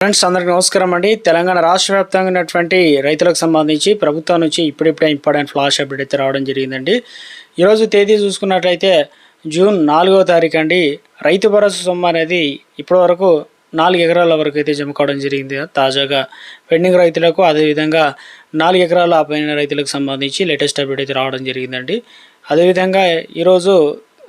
Friends అందరికీ నమస్కారం అండి. తెలంగాణ రాష్ట్ర వ్యాప్తంగా ఉన్నటువంటి రైతులకు సంబంధించి ప్రభుత్వం నుంచి ఇప్పుడిప్పుడే ఇంపార్టెంట్ ఫ్లాష్ అప్డేట్ అయితే రావడం జరిగిందండి. ఈరోజు తేదీ చూసుకున్నట్లయితే జూన్ నాలుగవ తారీఖు అండి. రైతు భరోసా సొమ్ము అనేది ఇప్పటివరకు నాలుగు ఎకరాల వరకు అయితే జమ కావడం జరిగింది. తాజాగా పెండింగ్ రైతులకు అదేవిధంగా నాలుగు ఎకరాల ఆ పైన రైతులకు సంబంధించి లేటెస్ట్ అప్డేట్ అయితే రావడం జరిగిందండి. అదేవిధంగా ఈరోజు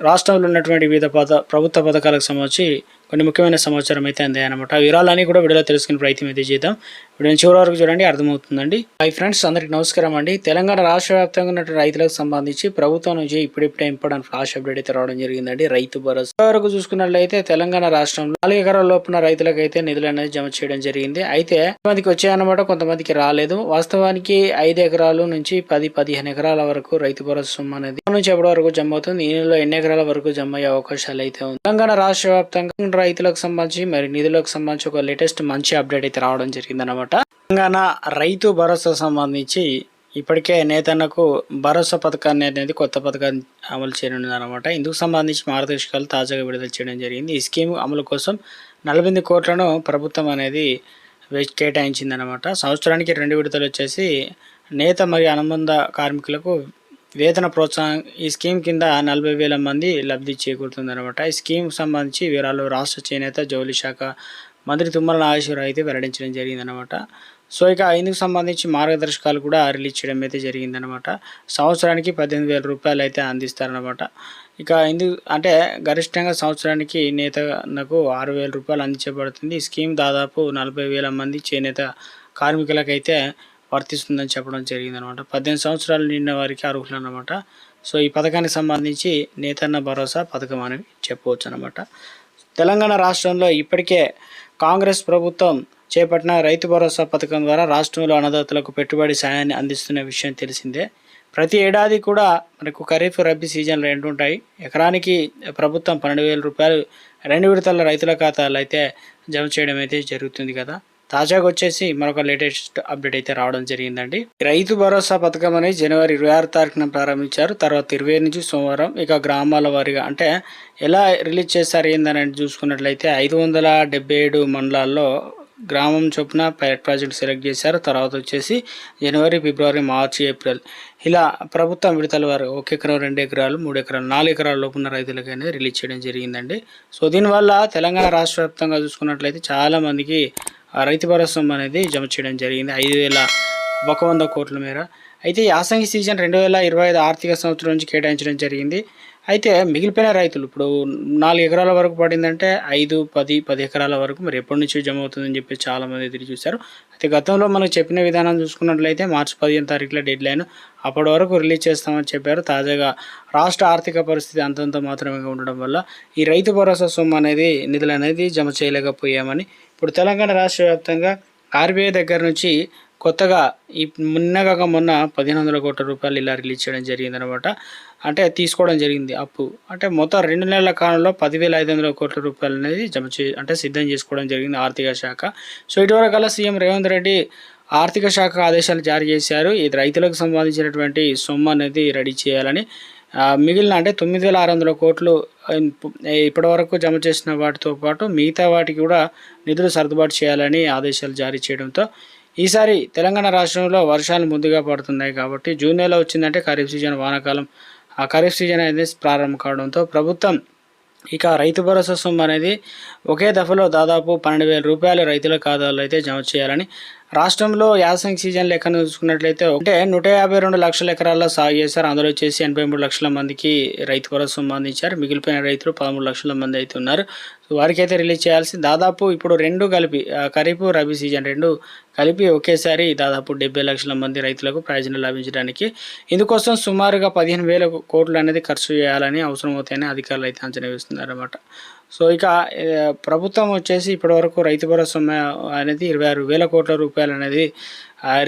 రాష్ట్రంలో ఉన్నటువంటి వివిధ పద ప్రభుత్వ పథకాలకు సంబంధించి కొన్ని ముఖ్యమైన సమాచారం అయితే అందాయన్నమాట. ఆ వివరాలన్నీ కూడా వీడియోలో తెలుసుకునే ప్రయత్నం అయితే చేద్దాం. వీడియో చివరి వరకు చూడండి అర్థమవుతుందండి. హై ఫ్రెండ్స్ అందరికీ నమస్కారం అండి. తెలంగాణ రాష్ట్ర వ్యాప్తంగా ఉన్న రైతులకు సంబంధించి ప్రభుత్వం నుంచి ఇప్పుడిప్పుడే ఇంపార్టెంట్ ఫ్లాష్ అప్డేట్ అయితే రావడం జరిగిందండి. రైతు భరోసా. వరకు చూసుకున్నట్లయితే తెలంగాణ రాష్ట్రంలో నాలుగు ఎకరాల లోపున రైతులకు అయితే నిధులు అనేది జమ చేయడం జరిగింది. అయితే కొంతమందికి వచ్చాయన్నమాట కొంతమందికి రాలేదు. వాస్తవానికి ఐదు ఎకరాలు నుంచి పది పదిహేను ఎకరాల వరకు రైతు భరోసా సొమ్ము అనేది నుంచి ఎప్పటి వరకు జమ అవుతుంది. ఈ నెలలో ఎన్ని ఎకరాల వరకు జమ అయ్యే అవకాశాలు అయితే ఉంది తెలంగాణ రాష్ట్ర వ్యాప్తంగా రైతులకు సంబంధించి మరి నిధులకు సంబంధించి ఒక లేటెస్ట్ మంచి అప్డేట్ అయితే రావడం జరిగింది అనమాట తెలంగాణ రైతు భరోసా సంబంధించి ఇప్పటికే నేతన్నకు భరోసా పథకాన్ని అనేది కొత్త పథకాన్ని అమలు చేయనుంది అనమాట ఇందుకు సంబంధించి మార్గదర్శకాలు తాజాగా విడుదల చేయడం జరిగింది. ఈ స్కీమ్ అమలు కోసం నలభై కోట్లను ప్రభుత్వం అనేది వే- కేటాయించిందనమాట సంవత్సరానికి రెండు విడతలు వచ్చేసి నేత మరియు అనుబంధ కార్మికులకు వేతన ప్రోత్సాహం ఈ స్కీమ్ కింద నలభై వేల మంది లబ్ధి చేకూరుతుందన్నమాట. ఈ స్కీమ్ సంబంధించి వివరాలు రాష్ట్ర చేనేత జౌలి శాఖ మంత్రి తుమ్మల నాగేశ్వరరావు అయితే వెల్లడించడం జరిగిందనమాట సో ఇక ఇందుకు సంబంధించి మార్గదర్శకాలు కూడా రిలీజ్ చేయడం అయితే జరిగిందనమాట సంవత్సరానికి పద్దెనిమిది వేల రూపాయలు అయితే అందిస్తారనమాట ఇక ఇందుకు అంటే గరిష్టంగా సంవత్సరానికి నేతకు ఆరు వేల రూపాయలు అందించబడుతుంది. ఈ స్కీమ్ దాదాపు నలభై వేల మంది చేనేత కార్మికులకైతే వర్తిస్తుందని చెప్పడం జరిగిందనమాట. పద్దెనిమిది సంవత్సరాలు నిండిన వారికి అర్హులు అనమాట సో ఈ పథకానికి సంబంధించి నేతన్న భరోసా పథకం అని చెప్పవచ్చు అనమాట తెలంగాణ రాష్ట్రంలో ఇప్పటికే కాంగ్రెస్ ప్రభుత్వం చేపట్టిన రైతు భరోసా పథకం ద్వారా రాష్ట్రంలో అన్నదాతలకు పెట్టుబడి సాయాన్ని అందిస్తున్న విషయం తెలిసిందే. ప్రతి ఏడాది కూడా మనకు ఖరీఫ్ రబీ సీజన్లు రెండు ఉంటాయి ఎకరానికి ప్రభుత్వం పన్నెండు వేల రూపాయలు రెండు విడతల రైతుల ఖాతాలు అయితే జమ చేయడం అయితే జరుగుతుంది కదా. తాజాగా వచ్చేసి మరొక లేటెస్ట్ అప్డేట్ అయితే రావడం జరిగిందండి. రైతు భరోసా పథకం అనేది జనవరి ఇరవై ఆరు తారీఖున ప్రారంభించారు. తర్వాత ఇరవై నుంచి సోమవారం ఇక గ్రామాల వారీగా అంటే ఎలా రిలీజ్ చేస్తారు ఏందని చూసుకున్నట్లయితే ఐదు వందల డెబ్బై ఏడు మండలాల్లో గ్రామం చొప్పున పైలట్ ప్రాజెక్ట్ సెలెక్ట్ చేశారు. తర్వాత వచ్చేసి జనవరి ఫిబ్రవరి మార్చి ఏప్రిల్ ఇలా ప్రభుత్వం విడతల వారు ఒక ఎకరం రెండు ఎకరాలు మూడు ఎకరాలు నాలుగు ఎకరాల లోపున్న రైతులకి అనేది రిలీజ్ చేయడం జరిగిందండి. సో దీనివల్ల తెలంగాణ రాష్ట్ర వ్యాప్తంగా చూసుకున్నట్లయితే చాలామందికి రైతు భరోసా అనేది జమ చేయడం జరిగింది. ఐదు వేల ఒక వంద కోట్ల మేర. అయితే యాసంగి సీజన్ రెండు వేల ఇరవై ఐదు ఆర్థిక సంవత్సరం నుంచి కేటాయించడం జరిగింది. అయితే మిగిలిపోయిన రైతులు ఇప్పుడు నాలుగు ఎకరాల వరకు పడిందంటే ఐదు పది పది ఎకరాల వరకు మరి ఎప్పటి నుంచి జమ అవుతుందని చెప్పి చాలా మంది ఎదురు చూశారు. అయితే గతంలో మనకు చెప్పిన విధానం చూసుకున్నట్లయితే మార్చి పదిహేను తారీఖులో డెడ్ లైన్ అప్పటి వరకు రిలీజ్ చేస్తామని చెప్పారు. తాజాగా రాష్ట్ర ఆర్థిక పరిస్థితి అంతంత మాత్రమే ఉండడం వల్ల ఈ రైతు భరోసా సొమ్ము అనేది నిధులు అనేది జమ చేయలేకపోయామని ఇప్పుడు తెలంగాణ రాష్ట్ర వ్యాప్తంగా ఆర్బీఐ దగ్గర నుంచి కొత్తగా ఈ నిన్నగాక మొన్న పదిహేను వందల కోట్ల రూపాయలు ఇలా రిలీజ్ చేయడం జరిగిందనమాట. అంటే తీసుకోవడం జరిగింది అప్పు. అంటే మొత్తం రెండు నెలల కాలంలో పదివేల ఐదు వందల కోట్ల రూపాయలు అనేది జమ చే అంటే సిద్ధం చేసుకోవడం జరిగింది ఆర్థిక శాఖ. సో ఇటీవల కల్లా సీఎం రేవంత్ రెడ్డి ఆర్థిక శాఖ ఆదేశాలు జారీ చేశారు. ఇది రైతులకు సంబంధించినటువంటి సొమ్ము అనేది రెడీ చేయాలని. మిగిలిన అంటే తొమ్మిది వేల ఆరు వందల కోట్లు ఇప్పటివరకు జమ చేసిన వాటితో పాటు మిగతా వాటికి కూడా నిధులు సర్దుబాటు చేయాలని ఆదేశాలు జారీ చేయడంతో ఈసారి తెలంగాణ రాష్ట్రంలో వర్షాలు ముందుగా పడుతున్నాయి కాబట్టి జూన్ నెల వచ్చిందంటే ఖరీఫ్ సీజన్ వానాకాలం. ఆ ఖరీఫ్ సీజన్ అనేది ప్రారంభం కావడంతో ప్రభుత్వం ఇక రైతు భరోసా సొమ్ము అనేది ఒకే దఫలో దాదాపు పన్నెండు వేల రూపాయలు రైతుల ఖాతాలో అయితే జమ చేయాలని రాష్ట్రంలో యాసంగి సీజన్ లెక్కను చూసుకున్నట్లయితే అంటే నూట యాభై రెండు లక్షల ఎకరాల్లో సాగు చేశారు. అందులో వచ్చేసి ఎనభై మూడు లక్షల మందికి రైతు భరోసా సంబంధించారు. అందించారు మిగిలిపోయిన రైతులు పదమూడు లక్షల మంది అయితే ఉన్నారు. సో వారికి అయితే రిలీజ్ చేయాల్సి దాదాపు ఇప్పుడు రెండు కలిపి ఖరీఫ్ రబీ సీజన్ రెండు కలిపి ఒకేసారి దాదాపు డెబ్బై లక్షల మంది రైతులకు ప్రయోజనం లభించడానికి ఇందుకోసం సుమారుగా పదిహేను వేల కోట్లు అనేది ఖర్చు చేయాలని అవసరం అవుతాయని అధికారులు అయితే అంచనా వేస్తున్నారన్నమాట. సో ఇక ప్రభుత్వం వచ్చేసి ఇప్పటివరకు రైతు భరోసా అనేది ఇరవై ఆరు వేల కోట్ల రూపాయలు రూపాయలు అనేది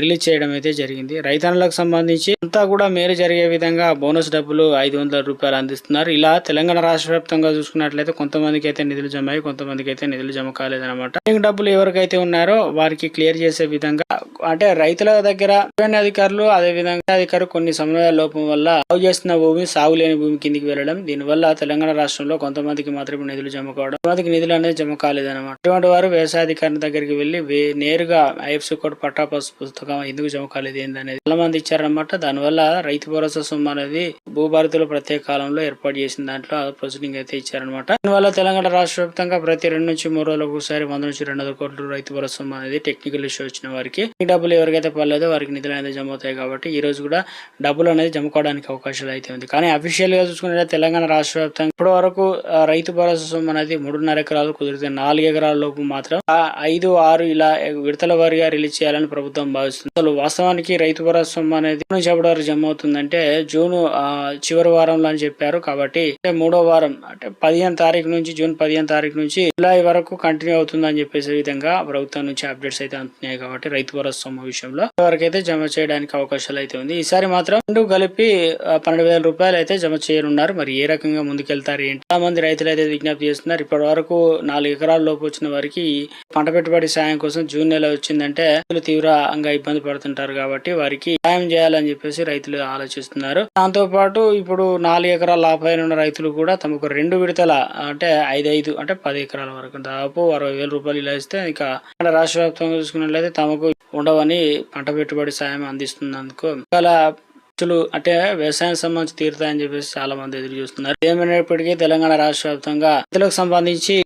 రిలీజ్ చేయడం అయితే జరిగింది. రైతన్నులకు సంబంధించి అంతా కూడా మేలు జరిగే విధంగా బోనస్ డబ్బులు ఐదు వందల రూపాయలు అందిస్తున్నారు. ఇలా తెలంగాణ రాష్ట్ర వ్యాప్తంగా చూసుకున్నట్లయితే కొంతమందికి అయితే నిధులు జమ అయ్యి కొంతమందికి అయితే నిధులు జమ కాలేదన్నమాట. డబ్బులు ఎవరికైతే ఉన్నారో వారికి క్లియర్ చేసే విధంగా అంటే రైతుల దగ్గర రెవెన్యూ అధికారులు అదే విధంగా అధికారులు కొన్ని సమన్వయ లోపం వల్ల సాగు చేస్తున్న భూమి సాగు లేని భూమి కిందికి వెళ్ళడం. దీనివల్ల తెలంగాణ రాష్ట్రంలో కొంతమందికి మాత్రమే నిధులు జమ కావడం. కొంతమందికి నిధులు అనేది జమ కాలేదన్నమాట. ఇటువంటి వారు వ్యవసాయ అధికారుల దగ్గరికి వెళ్ళి నేరుగా ఐఎఫ్సి కోడ్ పట్టా పుస్తకం ఎందుకు జమ కాలేదు ఏందనేది చాలా మంది ఇచ్చారన్నమాట. దానివల్ల రైతు భరోసా సొమ్ము అనేది భూభారతులు ప్రత్యేక కాలంలో ఏర్పాటు చేసిన దాంట్లో ప్రొసీడింగ్ అయితే ఇచ్చారనమాట దీనివల్ల తెలంగాణ రాష్ట్ర వ్యాప్తంగా ప్రతి రెండు నుంచి మూడు రోజులకు ఒకసారి వంద నుంచి రెండు వందల కోట్లు రైతు భరోసా అనేది టెక్నికల్ ఇష్యూ వచ్చిన వారికి. డబ్బులు ఎవరికైతే పర్లేదో వారికి నిధులు అనేది జమ అవుతాయి కాబట్టి ఈ రోజు కూడా డబ్బులు అనేది జమ కావడానికి అవకాశాలు అయితే ఉంది. కానీ అఫీషియల్గా చూసుకుంటే తెలంగాణ రాష్ట్ర వ్యాప్తంగా ఇప్పటి వరకు రైతు భరోసా సొమ్ము అనేది మూడున్నర ఎకరాలు కుదిరితే నాలుగు ఎకరాల లోపు మాత్రం ఐదు ఆరు ఇలా విడతల వారిగా రిలీజ్ చేయాలని ప్రభుత్వం భావిస్తుంది. అసలు వాస్తవానికి రైతు భరోసా సొమ్ము అనేది నుంచి ఎప్పటి వరకు జమ అవుతుందంటే జూన్ చివరి వారంలో అని చెప్పారు కాబట్టి అంటే మూడో వారం అంటే పదిహేను తారీఖు నుంచి జూన్ పదిహేను తారీఖు నుంచి జూలై వరకు కంటిన్యూ అవుతుందని చెప్పేసి విధంగా ప్రభుత్వం నుంచి అప్డేట్స్ అయితే అందుతున్నాయి కాబట్టి రైతు భరోసా సొమ్ము విషయంలో వరకైతే జమ చేయడానికి అవకాశాలు అయితే ఉంది. ఈసారి మాత్రం రెండు కలిపి పన్నెండు వేల రూపాయలు అయితే జమ చేయనున్నారు. మరి ఏ రకంగా ముందుకెళ్తారు ఏంటి? చాలా మంది రైతులు అయితే విజ్ఞప్తి చేస్తున్నారు. ఇప్పటి వరకు నాలుగు ఎకరాల లోపు వచ్చిన వారికి పంట పెట్టుబడి సాయం కోసం జూన్ నెల వచ్చిందంటే రైతులు తీవ్రంగా ఇబ్బంది పడుతుంటారు కాబట్టి వారికి సాయం చేయాలని చెప్పేసి రైతులు ఆలోచిస్తున్నారు. దాంతో పాటు ఇప్పుడు నాలుగు ఎకరాల పైన ఉన్న రైతులు కూడా తమకు రెండు విడతల అంటే ఐదు ఐదు అంటే పది ఎకరాల వరకు దాదాపు అరవై వేల రూపాయలు ఇలా ఇస్తే ఇక రాష్ట్ర వ్యాప్తంగా చూసుకున్నట్లయితే తమకు ఉండ ఉండవని పంట పెట్టుబడి సాయం అందిస్తున్నందుకు చాలా అంటే వ్యవసాయం సంబంధించి తీరుతాయని చెప్పేసి చాలా మంది ఎదురు చూస్తున్నారు. ఏమైనప్పటికీ తెలంగాణ రాష్ట్ర వ్యాప్తంగా రైతులకు సంబంధించి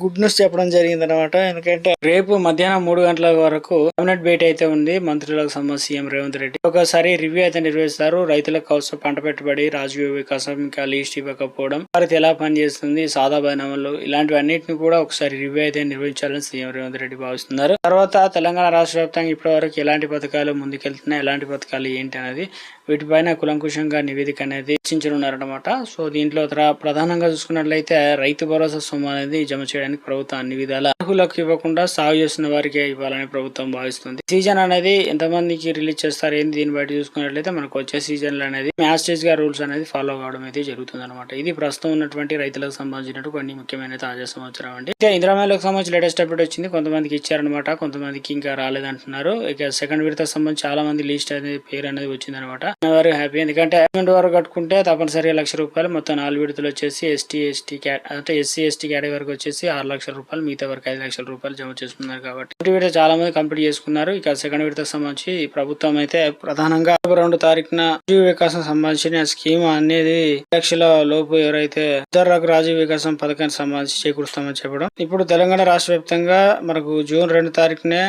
గుడ్ న్యూస్ చెప్పడం జరిగింది అనమాట ఎందుకంటే రేపు మధ్యాహ్నం మూడు గంటల వరకు కేబినెట్ భేటీ అయితే ఉంది. మంత్రులకు సంబంధించి సీఎం రేవంత్ రెడ్డి. ఒకసారి రివ్యూ అయితే నిర్వహిస్తారు. రైతులకు అవసరం పంట పెట్టుబడి రాజకీయ వికాసం ఇంకా లీస్ట్ ఇవ్వకపోవడం వారికి ఎలా పనిచేస్తుంది సాదా బనామాలు ఇలాంటివన్నిటిని కూడా ఒకసారి రివ్యూ అయితే నిర్వహించాలని సీఎం రేవంత్ రెడ్డి భావిస్తున్నారు. తర్వాత తెలంగాణ రాష్ట్ర వ్యాప్తంగా ఇప్పటి వరకు ఎలాంటి పథకాలు ముందుకెళ్తున్నాయి ఎలాంటి పథకాలు ఏంటి అనేది వీటిపైన కులంకుశంగా నివేదిక అనేది ఇచ్చించనున్నారన్నమాట సో దీంట్లో ప్రధానంగా చూసుకున్నట్లయితే రైతు భరోసా సొమ్ము అనేది జమ చేయడానికి ప్రభుత్వం అన్ని విధాల అర్హులకు ఇవ్వకుండా సాగు చేస్తున్న వారికే ఇవ్వాలని ప్రభుత్వం భావిస్తుంది. సీజన్ అనేది ఎంతమందికి రిలీజ్ చేస్తారు ఏంది దీన్ని బట్టి చూసుకున్నట్లయితే మనకు వచ్చే సీజన్లు అనేది మ్యాస్టేజ్గా రూల్స్ అనేది ఫాలో కావడం అయితే జరుగుతుంది అనమాట ఇది ప్రస్తుతం ఉన్నటువంటి రైతులకు సంబంధించినట్టు కొన్ని ముఖ్యమైన తాజా సమాచారం అండి. ఇక సంబంధించి లేటెస్ట్ అప్డేట్ వచ్చింది. కొంతమందికి ఇచ్చారనమాట కొంతమందికి ఇంకా రాలేదంటున్నారు. ఇక సెకండ్ విడత సంబంధించి చాలా మంది లిస్ట్ అనేది పేరు అనేది వచ్చింది అనమాట వారు హ్యాపీ. ఎందుకంటే పేమెంట్ వరకు కట్టుకుంటే తప్పనిసరిగా లక్ష రూపాయలు మొత్తం నాలుగు విడతలు వచ్చేసి ఎస్టీ ఎస్టీ అంటే ఎస్సీ ఎస్టీ కేటగిరీకి వచ్చేసి ఆరు లక్షల రూపాయలు మిగతా వరకు ఐదు లక్షల రూపాయలు జమ చేసుకున్నారు కాబట్టి. మొదటి విడత చాలా మంది కంప్లీట్ చేసుకున్నారు. ఇక సెకండ్ విడత సంబంధించి ప్రభుత్వం అయితే ప్రధానంగా రెండు తారీఖున రాజీవ్ వికాసం సంబంధించిన స్కీమ్ అనేది లక్షల లోపు ఎవరైతే ఇతరులకు రాజీవ్ వికాసం పథకానికి సంబంధించి చేకూరుస్తామని చెప్పడం. ఇప్పుడు తెలంగాణ రాష్ట్ర వ్యాప్తంగా మనకు జూన్ రెండు తారీఖునే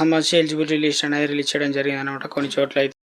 సంబంధించి ఎలిజిబిలిటీ లిస్ట్ అనేది రిలీజ్ చేయడం జరిగింది అనమాట కొన్ని చోట్ల అయితే